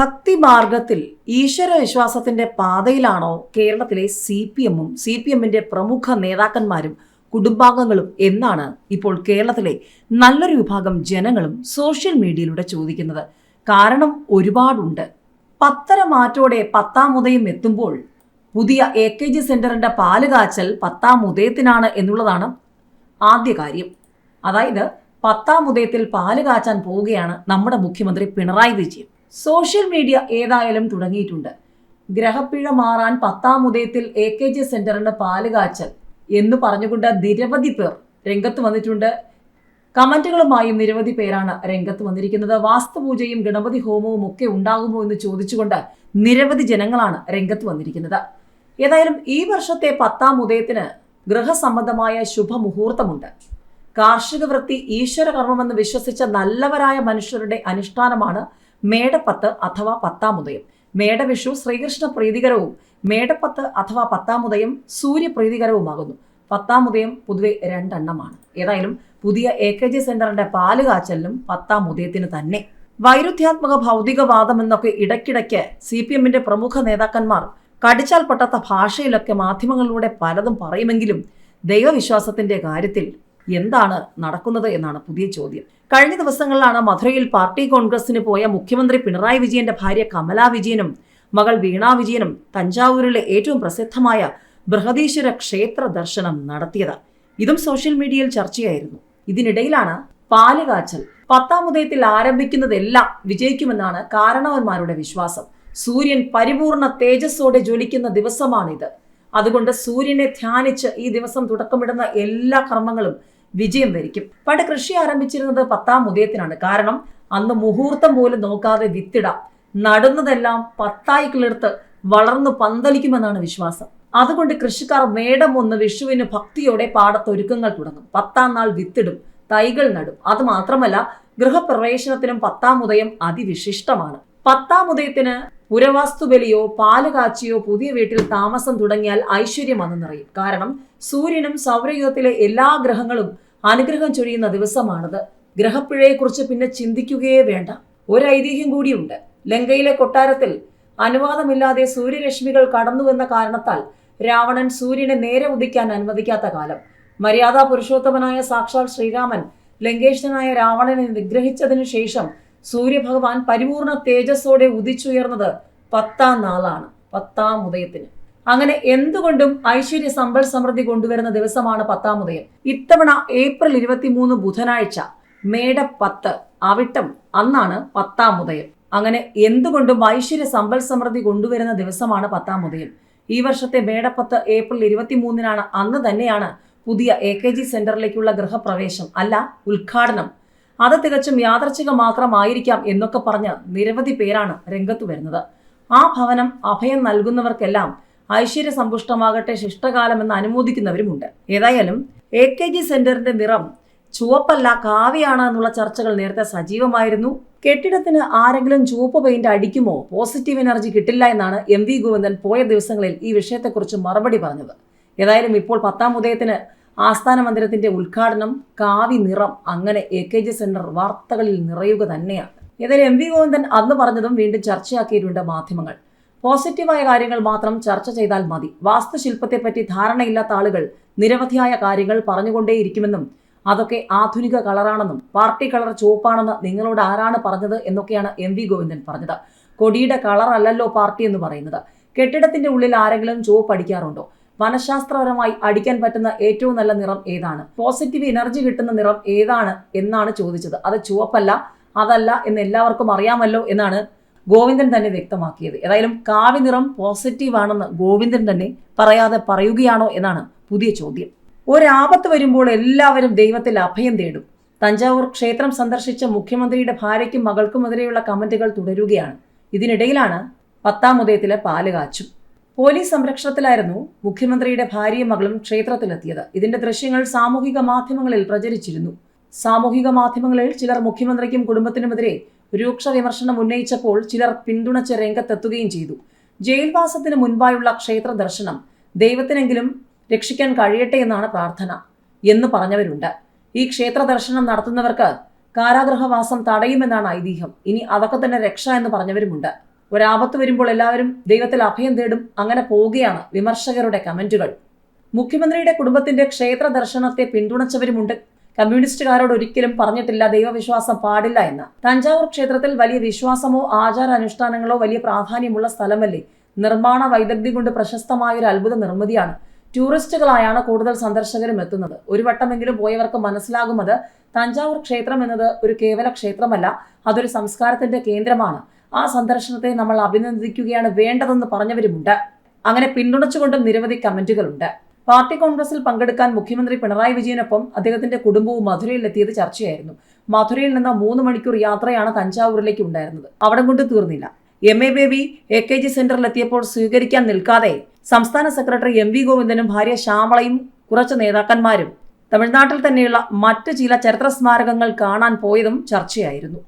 ഭക്തി മാർഗത്തിൽ ഈശ്വര വിശ്വാസത്തിന്റെ പാതയിലാണോ കേരളത്തിലെ സി പി എമ്മും സി പി എമ്മിന്റെ പ്രമുഖ നേതാക്കന്മാരും കുടുംബാംഗങ്ങളും എന്നാണ് ഇപ്പോൾ കേരളത്തിലെ നല്ലൊരു വിഭാഗം ജനങ്ങളും സോഷ്യൽ മീഡിയയിലൂടെ ചോദിക്കുന്നത്. കാരണം ഒരുപാടുണ്ട്. പത്തര മാറ്റോടെ പത്താം ഉദയം എത്തുമ്പോൾ പുതിയ എ കെ ജി സെന്ററിന്റെ പാൽ കാച്ചൽ പത്താം ഉദയത്തിനാണ് എന്നുള്ളതാണ് ആദ്യ കാര്യം. അതായത് പത്താം ഉദയത്തിൽ പാൽ കാച്ചാൻ പോവുകയാണ് നമ്മുടെ മുഖ്യമന്ത്രി പിണറായി വിജയൻ. സോഷ്യൽ മീഡിയ ഏതായാലും തുടങ്ങിയിട്ടുണ്ട്. ഗ്രഹപ്പിഴ മാറാൻ പത്താം ഉദയത്തിൽ എ കെ ജി സെന്ററിന്റെ പാൽ കാച്ചൽ എന്ന് പറഞ്ഞുകൊണ്ട് നിരവധി പേർ രംഗത്ത് വന്നിട്ടുണ്ട്. കമന്റുകളുമായും നിരവധി പേരാണ് രംഗത്ത് വന്നിരിക്കുന്നത്. വാസ്തുപൂജയും ഗണപതി ഹോമവും ഒക്കെ ഉണ്ടാകുമോ എന്ന് ചോദിച്ചുകൊണ്ട് നിരവധി ജനങ്ങളാണ് രംഗത്ത് വന്നിരിക്കുന്നത്. ഏതായാലും ഈ വർഷത്തെ പത്താം ഉദയത്തിന് ഗൃഹസംബന്ധമായ ശുഭമുഹൂർത്തമുണ്ട്. കാർഷിക വൃത്തി ഈശ്വര കർമ്മമെന്ന് വിശ്വസിച്ച നല്ലവരായ മനുഷ്യരുടെ അനുഷ്ഠാനമാണ് മേടപ്പത്ത് അഥവാ പത്താം ഉദയം മേടവിഷു ശ്രീകൃഷ്ണ പ്രീതികരവും മേടപ്പത്ത് അഥവാ പത്താം ഉദയം സൂര്യപ്രീതികരവുമാകുന്നു. പത്താം ഉദയം പൊതുവെ രണ്ടെണ്ണമാണ്. ഏതായാലും പുതിയ എ കെ ജി സെന്ററിന്റെ പാൽ കാച്ചലിനും പത്താം ഉദയത്തിന് തന്നെ. വൈരുദ്ധ്യാത്മക ഭൗതികവാദം എന്നൊക്കെ ഇടയ്ക്കിടയ്ക്ക് സി പി എമ്മിന്റെ പ്രമുഖ നേതാക്കന്മാർ കടിച്ചാൽ പൊട്ടാത്ത ഭാഷയിലൊക്കെ മാധ്യമങ്ങളിലൂടെ പലതും പറയുമെങ്കിലും ദൈവവിശ്വാസത്തിന്റെ കാര്യത്തിൽ എന്താണ് നടക്കുന്നത് എന്നാണ് പുതിയ ചോദ്യം. കഴിഞ്ഞ ദിവസങ്ങളിലാണ് മധുരയിൽ പാർട്ടി കോൺഗ്രസിന് പോയ മുഖ്യമന്ത്രി പിണറായി വിജയന്റെ ഭാര്യ കമലാ വിജയനും മകൾ വീണാ വിജയനും തഞ്ചാവൂരിലെ ഏറ്റവും പ്രസിദ്ധമായ ബൃഹദീശ്വര ക്ഷേത്ര ദർശനം നടത്തിയത്. ഇതും സോഷ്യൽ മീഡിയയിൽ ചർച്ചയായിരുന്നു. ഇതിനിടയിലാണ് പാൽ കാച്ചൽ പത്താം ഉദയത്തിൽ ആരംഭിക്കുന്നതെല്ലാം വിജയിക്കുമെന്നാണ് കാരണവന്മാരുടെ വിശ്വാസം. സൂര്യൻ പരിപൂർണ തേജസ്സോടെ ജ്വലിക്കുന്ന ദിവസമാണിത്. അതുകൊണ്ട് സൂര്യനെ ധ്യാനിച്ച് ഈ ദിവസം തുടക്കമിടുന്ന എല്ലാ കർമ്മങ്ങളും വിജയം വരിക്കും. പണ്ട് കൃഷി ആരംഭിച്ചിരുന്നത് പത്താം ഉദയത്തിനാണ്. കാരണം അന്ന് മുഹൂർത്തം പോലും നോക്കാതെ വിത്തിടാം നടുന്നതെല്ലാം പത്തായി കിളിർത്ത് വളർന്നു പന്തലിക്കുമെന്നാണ് വിശ്വാസം. അതുകൊണ്ട് കൃഷിക്കാർ മേടം ഒന്ന് വിഷുവിന് ഭക്തിയോടെ പാടത്തൊരുക്കങ്ങൾ തുടങ്ങും. പത്താം നാൾ വിത്തിടും തൈകൾ നടും. അതുമാത്രമല്ല ഗൃഹപ്രവേശനത്തിനും പത്താം ഉദയം അതിവിശിഷ്ടമാണ്. പത്താം ഉദയത്തിന് പുരവാസ്തു ബലിയോ പാൽ കാച്ചിയോ പുതിയ വീട്ടിൽ താമസം തുടങ്ങിയാൽ ഐശ്വര്യം വന്നു നിറയും. കാരണം സൂര്യനും സൗരയുഗത്തിലെ എല്ലാ ഗ്രഹങ്ങളും അനുഗ്രഹം ചൊരിയുന്ന ദിവസമാണത്. ഗ്രഹപ്പിഴയെക്കുറിച്ച് പിന്നെ ചിന്തിക്കുകയേ വേണ്ട. ഒരു ഐതിഹ്യം കൂടിയുണ്ട്. ലങ്കയിലെ കൊട്ടാരത്തിൽ അനുവാദമില്ലാതെ സൂര്യരശ്മികൾ കടന്നുവെന്ന കാരണത്താൽ രാവണൻ സൂര്യനെ നേരെ ഉദിക്കാൻ അനുവദിക്കാത്ത കാലം. മര്യാദാ പുരുഷോത്തമനായ സാക്ഷാൽ ശ്രീരാമൻ ലങ്കേശനായ രാവണനെ നിഗ്രഹിച്ചതിനു ശേഷം സൂര്യഭഗവാൻ പരിപൂർണ തേജസ്സോടെ ഉദിച്ചുയർന്നത് പത്താം നാളാണ് പത്താം ഉദയത്തിന്. അങ്ങനെ എന്തുകൊണ്ടും ഐശ്വര്യ സമ്പൽ സമൃദ്ധി കൊണ്ടുവരുന്ന ദിവസമാണ് പത്താം ഉദയം. ഇത്തവണ ഏപ്രിൽ ഇരുപത്തിമൂന്ന് ബുധനാഴ്ച മേട പത്ത് അവിട്ടം അന്നാണ് പത്താം ഉദയം. അങ്ങനെ എന്തുകൊണ്ടും ഐശ്വര്യ സമ്പൽ സമൃദ്ധി കൊണ്ടുവരുന്ന ദിവസമാണ് പത്താം ഉദയം. ഈ വർഷത്തെ മേടപ്പത്ത് ഏപ്രിൽ ഇരുപത്തിമൂന്നിനാണ് അന്ന് തന്നെയാണ് പുതിയ എ കെ ജി സെന്ററിലേക്കുള്ള ഗൃഹപ്രവേശം അല്ല ഉദ്ഘാടനം അത് തികച്ചും യാദർച്ഛിക മാത്രമായിരിക്കാം എന്നൊക്കെ പറഞ്ഞ് നിരവധി പേരാണ് രംഗത്തു വരുന്നത്. ആ ഭവനം അഭയം നൽകുന്നവർക്കെല്ലാം ഐശ്വര്യ സമ്പുഷ്ടമാകട്ടെ ശിഷ്ടകാലമെന്ന് അനുമോദിക്കുന്നവരുമുണ്ട്. ഏതായാലും എ കെ ജി സെന്ററിന്റെ നിറം ചുവപ്പല്ല കാവിയാണ് എന്നുള്ള ചർച്ചകൾ നേരത്തെ സജീവമായിരുന്നു. കെട്ടിടത്തിന് ആരെങ്കിലും ചുവപ്പ് പെയിന്റ് അടിക്കുമോ? പോസിറ്റീവ് എനർജി കിട്ടില്ല എന്നാണ് എം വി ഗോവിന്ദൻ പോയ ദിവസങ്ങളിൽ ഈ വിഷയത്തെക്കുറിച്ച് മറുപടി പറഞ്ഞത്. ഏതായാലും ഇപ്പോൾ പത്താം ഉദയത്തിന് ആസ്ഥാന മന്ദിരത്തിന്റെ ഉദ്ഘാടനം കാവി നിറം അങ്ങനെ എ കെ ജി സെന്റർ വാർത്തകളിൽ നിറയുക തന്നെയാണ്. ഏതായാലും എം വി ഗോവിന്ദൻ അന്ന് പറഞ്ഞതും വീണ്ടും ചർച്ചയാക്കിയിട്ടുണ്ട് മാധ്യമങ്ങൾ. പോസിറ്റീവായ കാര്യങ്ങൾ മാത്രം ചർച്ച ചെയ്താൽ മതി. വാസ്തുശില്പത്തെപ്പറ്റി ധാരണയില്ലാത്ത ആളുകൾ നിരവധിയായ കാര്യങ്ങൾ പറഞ്ഞുകൊണ്ടേയിരിക്കുമെന്നും അതൊക്കെ ആധുനിക കളറാണെന്നും പാർട്ടി കളർ ചുവപ്പാണെന്ന് നിങ്ങളോട് ആരാണ് പറഞ്ഞത് എന്നൊക്കെയാണ് എം വി ഗോവിന്ദൻ പറഞ്ഞത്. കൊടിയുടെ കളർ അല്ലല്ലോ പാർട്ടി എന്ന് പറയുന്നത്. കെട്ടിടത്തിന്റെ ഉള്ളിൽ ആരെങ്കിലും ചുവപ്പ് അടിക്കാറുണ്ടോ? മനഃശാസ്ത്രപരമായി അടിക്കാൻ പറ്റുന്ന ഏറ്റവും നല്ല നിറം ഏതാണ്? പോസിറ്റീവ് എനർജി കിട്ടുന്ന നിറം ഏതാണ് എന്നാണ് ചോദിച്ചത്. അത് ചുവപ്പല്ല അതല്ല എന്ന് എല്ലാവർക്കും അറിയാമല്ലോ എന്നാണ് ഗോവിന്ദൻ തന്നെ വ്യക്തമാക്കിയത്. ഏതായാലും കാവി നിറം പോസിറ്റീവ് ആണെന്ന് ഗോവിന്ദൻ തന്നെ പറയാതെ പറയുകയാണോ എന്നാണ് പുതിയ ചോദ്യം. ഒരാപത്ത് വരുമ്പോൾ എല്ലാവരും ദൈവത്തിൽ അഭയം തേടും. തഞ്ചാവൂർ ക്ഷേത്രം സന്ദർശിച്ച മുഖ്യമന്ത്രിയുടെ ഭാര്യയ്ക്കും മകൾക്കുമെതിരെയുള്ള കമന്റുകൾ തുടരുകയാണ്. ഇതിനിടയിലാണ് പത്താം ഉദയത്തിലെ പാൽ കാച്ചും. പോലീസ് സംരക്ഷണത്തിലായിരുന്നു മുഖ്യമന്ത്രിയുടെ ഭാര്യയും മകളും ക്ഷേത്രത്തിലെത്തിയത്. ഇതിന്റെ ദൃശ്യങ്ങൾ സാമൂഹിക മാധ്യമങ്ങളിൽ പ്രചരിച്ചിരുന്നു. സാമൂഹിക മാധ്യമങ്ങളിൽ ചിലർ മുഖ്യമന്ത്രിക്കും കുടുംബത്തിനുമെതിരെ രൂക്ഷ വിമർശനം ഉന്നയിച്ചപ്പോൾ ചിലർ പിന്തുണച്ച് രംഗത്തെത്തുകയും ചെയ്തു. ജയിൽവാസത്തിന് മുൻപായുള്ള ക്ഷേത്ര ദർശനം ദൈവത്തിനെങ്കിലും രക്ഷിക്കാൻ കഴിയട്ടെ എന്നാണ് പ്രാർത്ഥന എന്ന് പറഞ്ഞവരുണ്ട്. ഈ ക്ഷേത്ര ദർശനം നടത്തുന്നവർക്ക് കാരാഗ്രഹവാസം തടയുമെന്നാണ് ഐതിഹ്യം. ഇനി അതൊക്കെ തന്നെ രക്ഷ എന്ന് പറഞ്ഞവരുമുണ്ട്. ഒരാപത്ത് വരുമ്പോൾ എല്ലാവരും ദൈവത്തിൽ അഭയം തേടും. അങ്ങനെ പോവുകയാണ് വിമർശകരുടെ കമന്റുകൾ. മുഖ്യമന്ത്രിയുടെ കുടുംബത്തിന്റെ ക്ഷേത്ര ദർശനത്തെ പിന്തുണച്ചവരുമുണ്ട്. കമ്മ്യൂണിസ്റ്റുകാരോട് ഒരിക്കലും പറഞ്ഞിട്ടില്ല ദൈവവിശ്വാസം പാടില്ല എന്ന്. തഞ്ചാവൂർ ക്ഷേത്രത്തിൽ വലിയ വിശ്വാസമോ ആചാരാനുഷ്ഠാനങ്ങളോ വലിയ പ്രാധാന്യമുള്ള സ്ഥലമല്ലേ? നിർമ്മാണ വൈദഗ്ധ്യം കൊണ്ട് പ്രശസ്തമായ ഒരു അത്ഭുത നിർമ്മിതിയാണ്. ടൂറിസ്റ്റുകളായാണ് കൂടുതൽ സന്ദർശകരും എത്തുന്നത്. ഒരു വട്ടമെങ്കിലും പോയവർക്ക് മനസ്സിലാകും അത് തഞ്ചാവൂർ ക്ഷേത്രം എന്നത് ഒരു കേവല ക്ഷേത്രമല്ല അതൊരു സംസ്കാരത്തിന്റെ കേന്ദ്രമാണ്. ആ സന്ദർശനത്തെ നമ്മൾ അഭിനന്ദിക്കുകയാണ് വേണ്ടതെന്ന് പറഞ്ഞവരുമുണ്ട്. അങ്ങനെ പിന്തുണച്ചുകൊണ്ടും നിരവധി കമന്റുകളുണ്ട്. പാർട്ടി കോൺഗ്രസിൽ പങ്കെടുക്കാൻ മുഖ്യമന്ത്രി പിണറായി വിജയനൊപ്പം അദ്ദേഹത്തിന്റെ കുടുംബവും മധുരയിലെത്തിയത് ചർച്ചയായിരുന്നു. മധുരയിൽ നിന്ന് മൂന്ന് മണിക്കൂർ യാത്രയാണ് തഞ്ചാവൂരിലേക്ക് ഉണ്ടായിരുന്നത്. അവിടെ കൊണ്ട് തീർന്നില്ല. M A Baby A K G സെന്ററിലെത്തിയപ്പോൾ സ്വീകരിക്കാൻ നിൽക്കാതെ സംസ്ഥാന സെക്രട്ടറി എം വി ഗോവിന്ദനും ഭാര്യ ശ്യാമളയും കുറച്ച് നേതാക്കന്മാരും തമിഴ്നാട്ടിൽ തന്നെയുള്ള മറ്റ് ചില ചരിത്ര സ്മാരകങ്ങൾ കാണാൻ പോയതും ചർച്ചയായിരുന്നു.